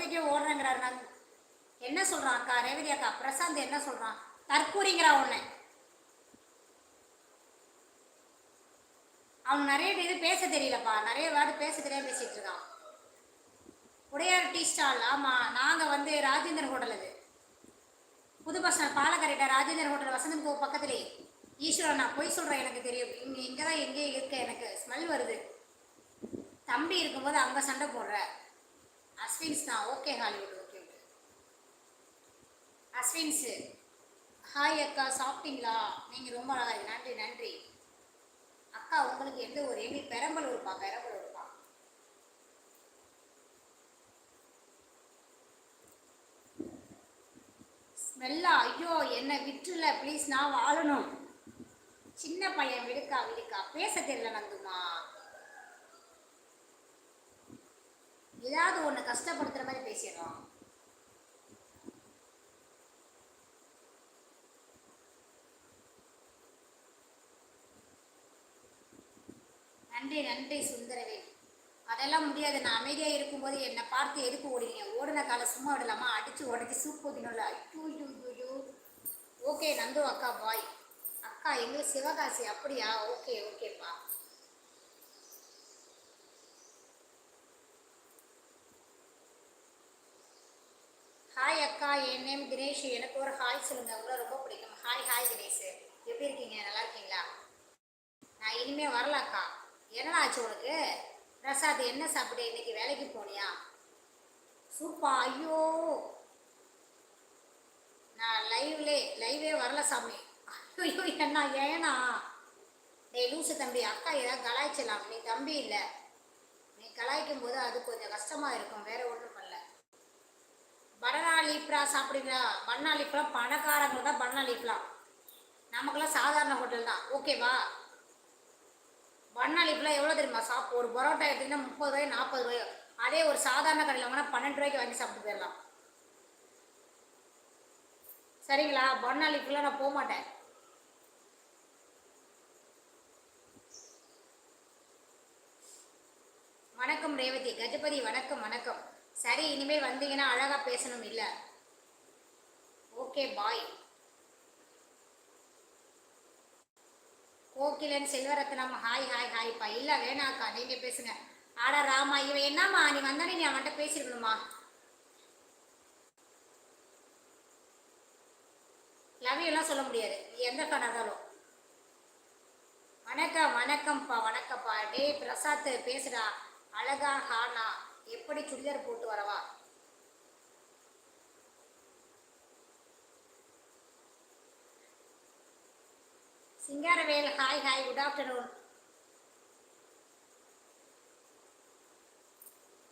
குழந்தைக்கே ஓடுறேங்கிறாரு நான். என்ன சொல்றான் அக்கா? ரேவதி அக்கா பிரசாந்த் என்ன சொல்றான்? தற்கூறிங்கிறா ஒன்று அவன் நிறைய இது பேச தெரியலப்பா. நிறைய வேர்டு பேச தெரியாம பேசிட்டு இருக்கான். Udaiyar tea stall. ஆமா நாங்க வந்து ராஜேந்திரன் ஹோட்டல் அது. புது பஸ் ஸ்டாண்ட் பாலக்கரைட்ட ஹோட்டல் வசந்தன் கோ பக்கத்துலேயே ஈஸ்வரன் நான் பொய் சொல்றேன் எனக்கு தெரியும். இங்கே இங்கே தான் எங்கேயே இருக்க எனக்கு ஸ்மெல் வருது. தம்பி இருக்கும்போது அங்கே சண்டை போடுற. அஸ்வின்ஸ் தான். Okay Hollywood okay okay Ashwins hi அக்கா. சாப்பிட்டீங்களா? நீங்கள் ரொம்ப அழகா நன்றி நன்றி. அக்கா உங்களுக்கு எந்த ஒரு எங்களுக்கு பெரம்பலூர்ப்பா பெரம்பலூர்ப்பா. ஸ்மெல்லா? ஐயோ என்னை விட்டுல. ப்ளீஸ் நான் வாழணும். சின்ன பையன் விடுக்கா விடுக்கா. பேச தெரியல நந்துமா. ஏதாவது ஒன்று கஷ்டப்படுத்துற மாதிரி பேசிடுறோம். நன்றி நன்றி சுந்தரவேல் அதெல்லாம் முடியாது. நான் அமைதியாக இருக்கும்போது என்னை பார்த்து எதுக்கு ஓடுவீங்க ஓடின காலை சும்மா விடலாமா? அடித்து உடச்சி சூப் ஊற்றினும்ல ஐயோ ஓகே நந்து அக்கா பாய் அக்கா எங்களுக்கு சிவகாசி? அப்படியா? ஓகே ஓகேப்பா ஹாய் அக்கா என் நேம் தினேஷ். எனக்கு ஒரு ஹாய் சொல்லுங்க. உங்களை ரொம்ப பிடிக்கும். Hi hi Dinesh. எப்படி இருக்கீங்க? நல்லா இருக்கீங்களா? நான் இனிமே வரல அக்கா. என்னடா ஆச்சு உனக்கு? பிரசாத் என்ன சாப்பிட்டு? இன்னைக்கு வேலைக்கு போனியா? சூப்பா. ஐயோ. நான் லைவ்லே லைவே வரல சாமி. ஐயோ என்ன ஏனா டேய் லூசு தம்பி அக்கா ஏதாவது கலாய்ச்சலாம் நீ தம்பி இல்லை. நீ கலாய்க்கும் போது அது கொஞ்சம் கஷ்டமா இருக்கும். வேற ஒன்றும் பனானா லீப்ரா சாப்பிடுங்க பன்னா லீப்ரா பணக்காரங்க தான் பன்னா லீப்லாம் நமக்கெல்லாம் சாதாரண ஹோட்டல் தான். ஓகேவா பன்னா லீப்லாம் எவ்வளோ தெரியுமா? சாப் ஒரு பரோட்டா எடுத்திங்கன்னா முப்பது ரூபாய் நாற்பது ரூபாய். அதே ஒரு சாதாரண கடையில் வாங்கினா பன்னெண்டு ரூபாய்க்கு வாங்கி சாப்பிட்டு போயிடலாம். சரிங்களா? பன்னா லீப்லாம் நான் போக மாட்டேன். வணக்கம் ரேவதி. கஜபதி வணக்கம் வணக்கம். சரி இனிமேல் வந்தீங்கன்னா அழகாக பேசணும் இல்லை. Okay bye Kokilan Selvarathnam hi hi ஹாய்ப்பா இல்லை வேணாக்கா நீங்கள் பேசுங்க. ஆடா ராமா இவன் என்னம்மா நீ வந்தானே நீ அவன்கிட்ட பேசிருக்கணுமா? லவ் எல்லாம் சொல்ல முடியாது. நீ எந்த ஃபேன் இருந்தாலும். வணக்கம் வணக்கம்ப்பா வணக்கம்ப்பா. டேய் பிரசாத் பேசுடா. அழகா ஹானா எப்படி சுடிதார் போட்டு வரவா? Singaravel hi hi good afternoon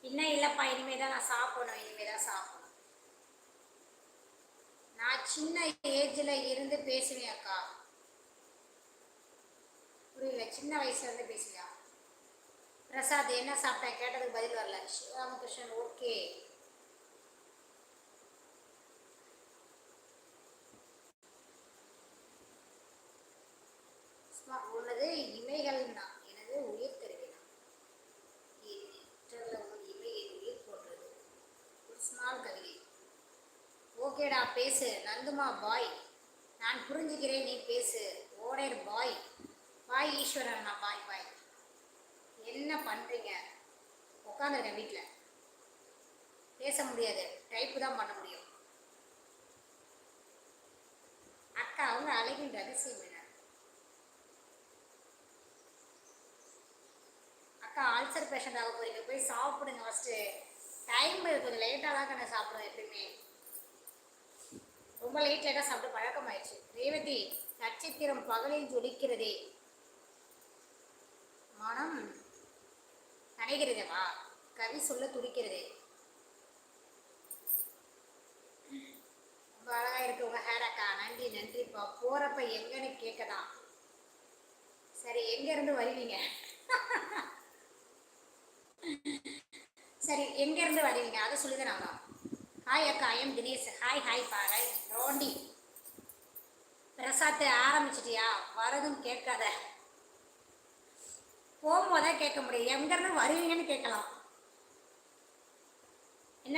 இன்னும் இல்லைப்பா இனிமே தான் நான் சாப்பிடணும் இனிமே தான் சாப்பிடணும். நான் சின்ன ஏஜில் இருந்து பேசுவேன் அக்கா. புரியல சின்ன வயசுல இருந்து பேசுவியா? பிரசாத் என்ன சாப்பிட்டேன் கேட்டதுக்கு பதில் வரல. சிவராமகிருஷ்ணன் ஓகே. உனது இமைகள் தான் எனது உயிர் கருவினா இமை என் உயிர் போன்றது. ஒரு ஸ்மால் கவிதை ஓகேடா பேசு. நந்துமா பாய் நான் புரிஞ்சுக்கிறேன் நீ பேசு. ஓடேர் பாய் பாய் ஈஸ்வரன் நான் பாய் பாய் என்ன பண்ணுறீங்க உட்காந்துருக்கேன் வீட்டில் பேச முடியாது. டைப்பு தான் பண்ண முடியும். அக்கா அவங்க அழகின் ரகசியம் என்ன? அக்கா ஆல்சர் பேஷண்ட் ஆக போறீங்க. போய் சாப்பிடுங்க ஃபஸ்ட்டு டைம் கொஞ்சம் லேட்டாக தான் நான் சாப்பிடுவேன் எப்பயுமே. ரொம்ப லேட் லேட்டாக சாப்பிட்டு பழக்கமாயிடுச்சு. ரேவதி நட்சத்திரம் பகலில் ஜொலிக்கிறதே. மனம் நனைகிறதேவா கவி சொல்ல துடிக்கிறதே. ரொம்ப அழகாக இருக்கு உங்கள் ஹேர் அக்கா. நன்றி நன்றிப்பா போகிறப்ப எங்கன்னு கேட்கதான் சரி எங்கேருந்து வருவீங்க? சரி எங்கேருந்து வருவீங்க? அதை சொல்லுங்க நாங்க ஹாய் அக்கா ஐயம் தினேஷ். ஹாய் ஹாய் பாரு ரோண்டி. பிரசாத்தை ஆரம்பிச்சிட்டியா? வரதும் கேட்காத. போகும்போதே கேட்க முடியும் எங்கேருந்து வருவீங்கன்னு கேட்கலாம்.